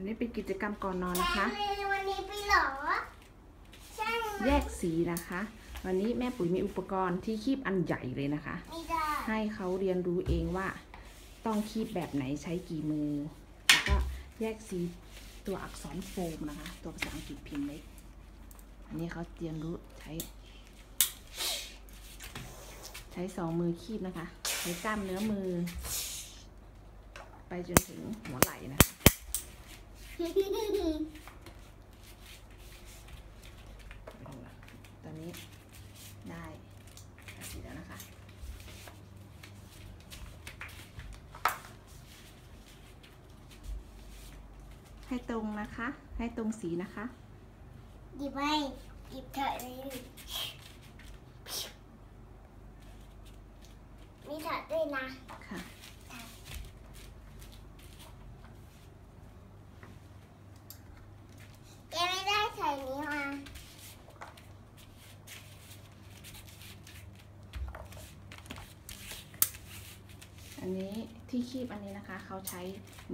อันนี้เป็นกิจกรรมก่อนนอนนะคะแม่วันนี้ไปเหรอ ใช่ไหมแยกสีนะคะ วันนี้แม่ปุ๋ยมีอุปกรณ์ที่คีบอันใหญ่เลยนะคะ ไม่ได้ให้เขาเรียนรู้เองว่า ต้องคีบแบบไหนใช้กี่มือ แล้วก็แยกสีตัวอักษรโฟมนะคะ ตัวภาษาอังกฤษพิมพ์เล็ก อันนี้เขาเรียนรู้ใช้ ใช้สองมือคีบนะคะ ใช้กล้ามเนื้อมือ ไปจนถึงหัวไหล่นะคะ ตอนนี้ได้สีแล้วนะคะ ให้ตรงนะคะ ให้ตรงสีนะคะหยิบไปหยิบเถอะเลยมีเถอะด้วยนะ ค่ะ แกไม่ได้ใส่นี้มา อันนี้ที่คีบอันนี้นะคะเขาใช้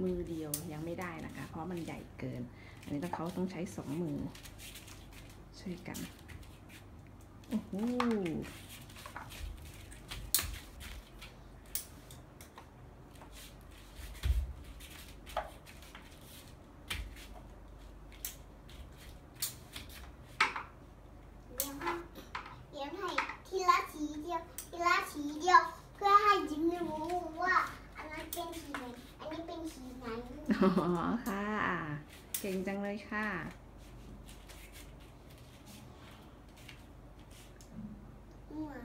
มือเดียวยังไม่ได้นะคะ เพราะมันใหญ่เกิน อันนี้ต้องเขาต้องใช้สองมือช่วยกันโอ้โห เลี้ยงให้เลี้ยงให้ทีละสีเดียวทีละสีเดียว เพื่อให้ยิ้มรู้ว่า อันนั้นเป็นสีไหนอันนี้เป็นสีไหน อ๋อค่ะ เก่งจังเลยค่ะม่วง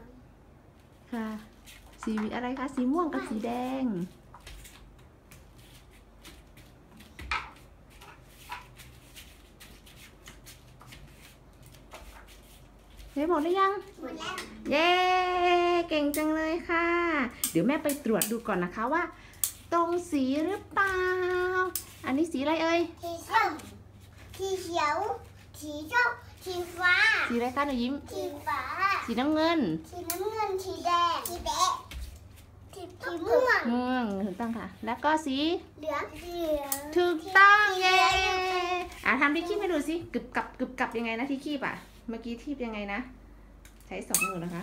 ค่ะ สีอะไรคะ สีม่วงกับสีแดง เฮ้ยหมดหรือยัง หมดแล้ว เย้ เก่งจังเลยค่ะ เดี๋ยวแม่ไปตรวจดูก่อนนะคะว่า ตรงสีหรือเปล่า อันนี้สีอะไรเอ่ย สีส้ม สีเขียว สีส้ม สีฟ้า สีอะไรคะหนูยิ้ม สีฟ้า สีน้ำเงิน สีน้ำเงิน สีแดง สีแดงสีสีม่วงม่วงถูกต้องค่ะ แล้วก็สี เหลืองเหลืองถูกต้องสีเย้เหลืองอะทำที่คีบให้ดูสิกึบกับกึบกับยังไงนะที่คีบอะ เมื่อกี้ทีบยังไงนะ ใช้สองมือนะคะ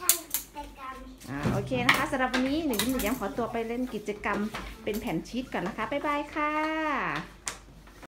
ทำกิจกรรม อ่าโอ เคนะคะสำหรับวันนี้หนูยิ้มหนูแย้มขอตัวไปเล่นกิจกรรมเป็นแผ่นชีตก่อนนะคะ บ๊ายบายค่ะ